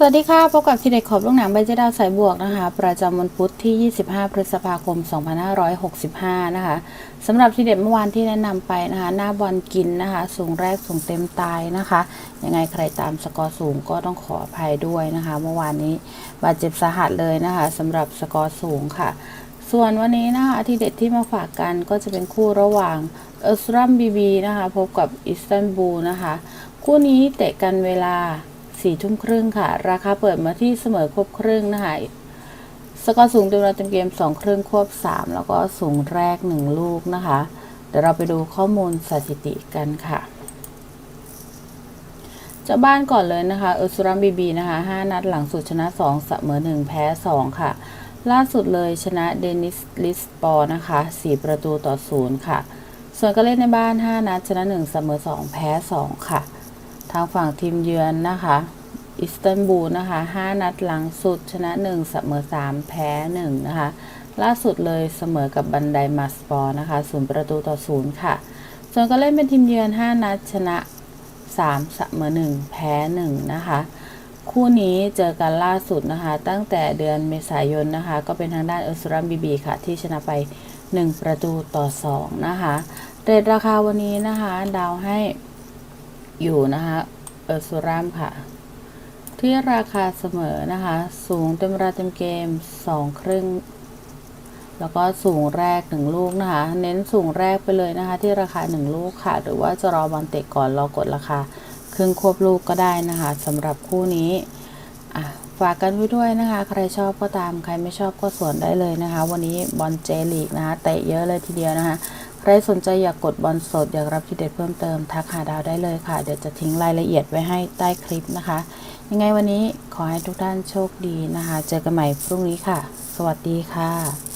สวัสดีค่ะ พบกับทีเด็กขอบลูกหนังใบเจดาวสายบวกนะคะ ประจำวันพุธที่ 25 พฤษภาคม 2565 นะคะสำหรับทีเด็ดเมื่อวานที่แนะนำไปนะคะ หน้าบอลกินนะคะ สูงแรกสูงเต็มตายนะคะ ยังไงใครตามสกอร์สูงก็ต้องขออภัยด้วยนะคะ เมื่อวานนี้บาดเจ็บสาหัสเลยนะคะสำหรับสกอร์สูงค่ะ ส่วนวันนี้นะคะทีเด็ดที่มาฝากกันก็จะเป็นคู่ระหว่างเออร์สรัมบีบีนะคะ พบกับอิสตันบูลนะคะ คู่นี้เตะกันเวลา สี่ทุ่มครึ่งค่ะ ราคาเปิดมาที่เสมอควบครึ่งนะคะสกอร์สูงเต็มเราเต็มเกมสองครึ่งควบสามแล้วก็สูงแรกหนึ่งลูกนะคะ เดี๋ยวเราไปดูข้อมูลสถิติกันค่ะเจ้าบ้านก่อนเลยนะคะเออร์ซูรัมบีบีนะคะห้านัดหลังสุดชนะสองเสมอหนึ่งแพ้สองค่ะ ล่าสุดเลยชนะเดนิสลิสปอร์นะคะสี่ประตูต่อศูนย์ค่ะ ส่วนการเล่นในบ้าน 5 นัดชนะ 1 เสมอ 2 แพ้ 2 ค่ะ ทางฝั่งทีมเยือนนะคะ อิสตันบูลนะคะ 5 นัดหลังสุดชนะ 1 เสมอ 3 แพ้ 1 นะคะ ล่าสุดเลยเสมอกับบันไดมาสปอร์นะคะ0ประตูต่อ0ค่ะ ส่วนการเล่นเป็นทีมเยือน 5 นัดชนะ 3 เสมอ 1 แพ้ 1 นะคะคู่นี้เจอกันล่าสุดนะคะ ตั้งแต่เดือนเมษายนนะคะ ก็เป็นทางด้านเออร์ซูรัมบีบีค่ะ ที่ชนะไป 1 ประตูต่อ 2 นะคะ เรทราคาวันนี้นะคะ ดาวให้ อยู่นะคะเออร์ซูรัมค่ะ ที่ราคาเสมอนะคะ สูงเต็มราเต็มเกม2ครึ่ง แล้วก็สูงแรก1ลูกนะคะ เน้นสูงแรกไปเลยนะคะ ที่ราคา1ลูกค่ะ หรือว่าจะรอบอลเตะก่อนรอกดราคาครึ่งควบลูกก็ได้นะคะสำหรับคู่นี้อะฝากกันไว้ด้วยนะคะ ใครชอบก็ตาม ใครไม่ชอบก็สวนได้เลยนะคะ วันนี้บอลเจลีกนะคะเตะเยอะเลยทีเดียวนะคะ รสนใจอยากกดบอลสด อยากรับทีเด็ดเพิ่มเติม ทักหาดาวได้เลยค่ะ เดี๋ยวจะทิ้งรายละเอียดไว้ให้ใต้คลิปนะคะ ยังไงวันนี้ขอให้ทุกท่านโชคดีนะคะ เจอกันใหม่พรุ่งนี้ค่ะ สวัสดีค่ะ